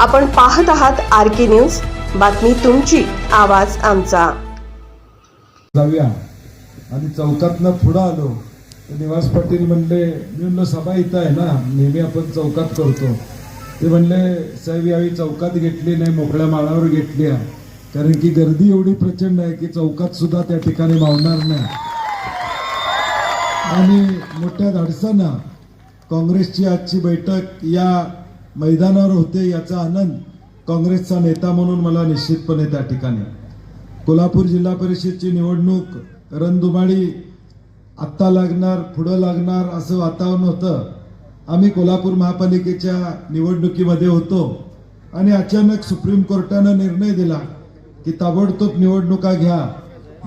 आपण पाहत आहात आर के न्यूज. बातमी तुमची आवाज आमचा. जाऊया. आणि चौकातनं पुढं आलो. तर निवास पाटील म्हणले मी म्हणलं सभा इथं आहे ना. नेहमी आपण चौकात करतो. ते म्हणले साहेब यावेळी चौकात घेतली नाही मोकळ्या माळावर घेतली आहे. कारण की गर्दी एवढी प्रचंड आहे की चौकात सुद्धा त्या ठिकाणी मावणार नाही. आणि मोठ्या धाडसानं काँग्रेसची आजची बैठक या मैदानावर होते याचा आनंद काँग्रेसचा नेता म्हणून मला निश्चितपणे त्या ठिकाणी. कोल्हापूर जिल्हा परिषदची निवडणूक रणधुमाळी आत्ता लागणार पुढं लागणार असं वातावरण होतं. आम्ही कोल्हापूर महापालिकेच्या निवडणुकीमध्ये होतो आणि अचानक सुप्रीम कोर्टानं निर्णय दिला की ताबडतोब निवडणुका घ्या.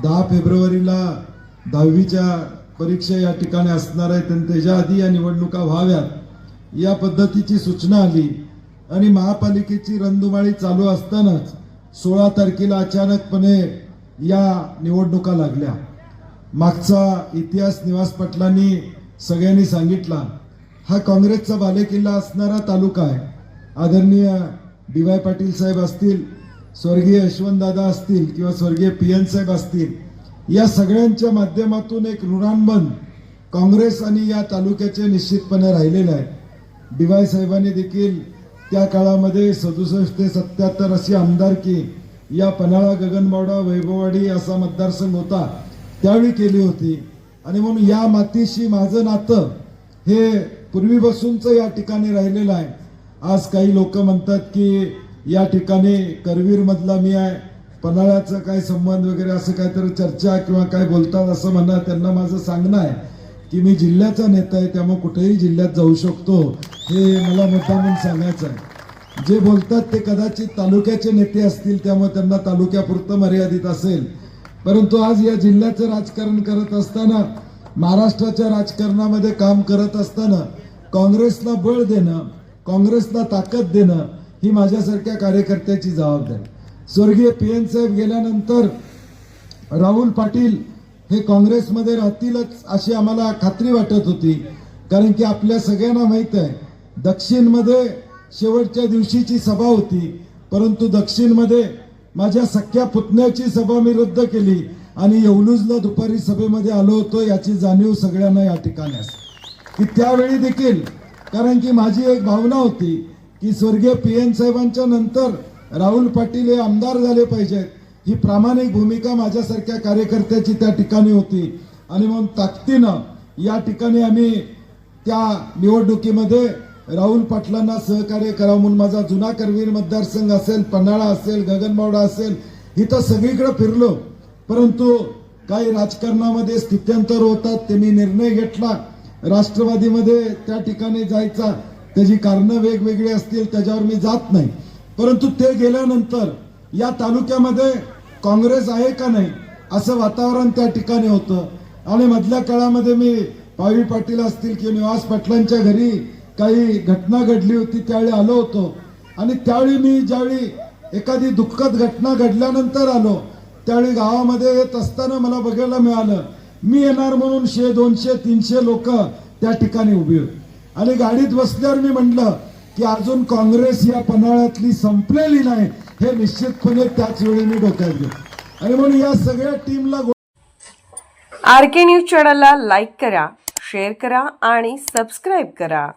दहा फेब्रुवारीला दहावीच्या परीक्षा या ठिकाणी असणार आहेत आणि त्याच्या आधी या निवडणुका व्हाव्यात. या पद्धतीची सूचना आली. आणि महापालिकेची रणधुमाळी चालू असतानाच सोळा तारखेला अचानकपणे या निवडणुका लागल्या. मागचा इतिहास निवास पाटलांनी सगळ्यांनी सांगितला हा काँग्रेसचा बालेकिल्ला असणारा तालुका आहे. आदरणीय डी वाय पाटील साहेब असतील स्वर्गीय यशवंतदादा असतील किंवा स्वर्गीय पी एन साहेब असतील या सगळ्यांच्या माध्यमातून एक ऋणांबन काँग्रेस आणि या तालुक्याचे निश्चितपणे राहिलेलं आहे. डीवाय साहेबांनी देखील त्या काळामध्ये सदुसष्ट ते सत्याहत्तर अशी आमदारकी या पन्हाळा गगनबावडा वैभववाडी असा मतदारसंघ होता त्यावेळी केली होती. आणि म्हणून या मातीशी माझं नातं हे पूर्वीपासूनच या ठिकाणी राहिलेलं आहे. आज काही लोक म्हणतात की या ठिकाणी करवीरमधला मी आहे. पन्हाळ्याचा काय संबंध वगैरे असं काहीतरी चर्चा किंवा काय बोलतात असं म्हणणं त्यांना माझं सांगणं आहे की मी जिल्ह्याचा नेता आहे त्यामुळे कुठेही जिल्ह्यात जाऊ शकतो. हे मला मुद्दा म्हणून सांगायचं आहे. जे बोलतात ते कदाचित तालुक्याचे नेते असतील त्यामुळे त्यांना तालुक्यापुरतं मर्यादित असेल. परंतु आज या जिल्ह्याचं राजकारण करत असताना महाराष्ट्राच्या राजकारणामध्ये काम करत असताना काँग्रेसला बळ देणं काँग्रेसला ताकद देणं ही माझ्यासारख्या कार्यकर्त्याची जबाबदारी. स्वर्गीय पी एन साहेब गेल्यानंतर राहुल पाटील हे काँग्रेसमध्ये राहतीलच अशी आम्हाला खात्री वाटत होती. कारण की आपल्या सगळ्यांना माहीत आहे दक्षिणमध्ये शेवटच्या दिवशीची सभा होती परंतु दक्षिणमध्ये माझ्या सख्या पुतण्याची सभा मी रद्द केली आणि येवलूजला दुपारी सभेमध्ये आलो होतो याची जाणीव सगळ्यांना या ठिकाणी असते की त्यावेळी देखील कारण की माझी एक भावना होती की स्वर्गीय पी एन साहेबांच्या नंतर राहुल पाटील हे आमदार झाले पाहिजेत. ही प्रामाणिक भूमिका माझ्यासारख्या कार्यकर्त्याची त्या ठिकाणी होती. आणि म्हणून ताकदीनं या ठिकाणी आम्ही त्या निवडणुकीमध्ये राहुल पाटलांना सहकार्य करावं म्हणून माझा जुना करवीर मतदारसंघ असेल पन्हाळा असेल गगनबावडा असेल इथं सगळीकडे फिरलो. परंतु काही राजकारणामध्ये स्थित्यंतर होतात त्यांनी निर्णय घेतला. राष्ट्रवादीमध्ये त्या ठिकाणी जायचा त्याची कारणं वेगवेगळी असतील त्याच्यावर मी जात नाही. परंतु ते गेल्यानंतर या तालुक्यामध्ये काँग्रेस आहे का नाही असं वातावरण त्या ठिकाणी होतं. आणि मधल्या काळामध्ये मी पावी पाटील असतील किंवा निवास पाटलांच्या घरी काही घटना घडली होती त्यावेळी आलो होतो. आणि त्यावेळी मी ज्यावेळी एखादी दुःखद घटना घडल्यानंतर आलो त्यावेळी गावामध्ये येत असताना मला बघायला मिळालं मी येणार म्हणून शे दोनशे तीनशे लोक त्या ठिकाणी उभी होती. आणि गाडीत बसल्यावर मी म्हटलं की अजून काँग्रेस या पन्हाळ्यातली संपलेली नाही हे निश्चितपणे त्याच वेळी मी डोक्यात घेऊ आणि म्हणून या सगळ्या टीमला आर के न्यूज चॅनलला लाईक करा शेअर करा आणि सबस्क्राईब करा.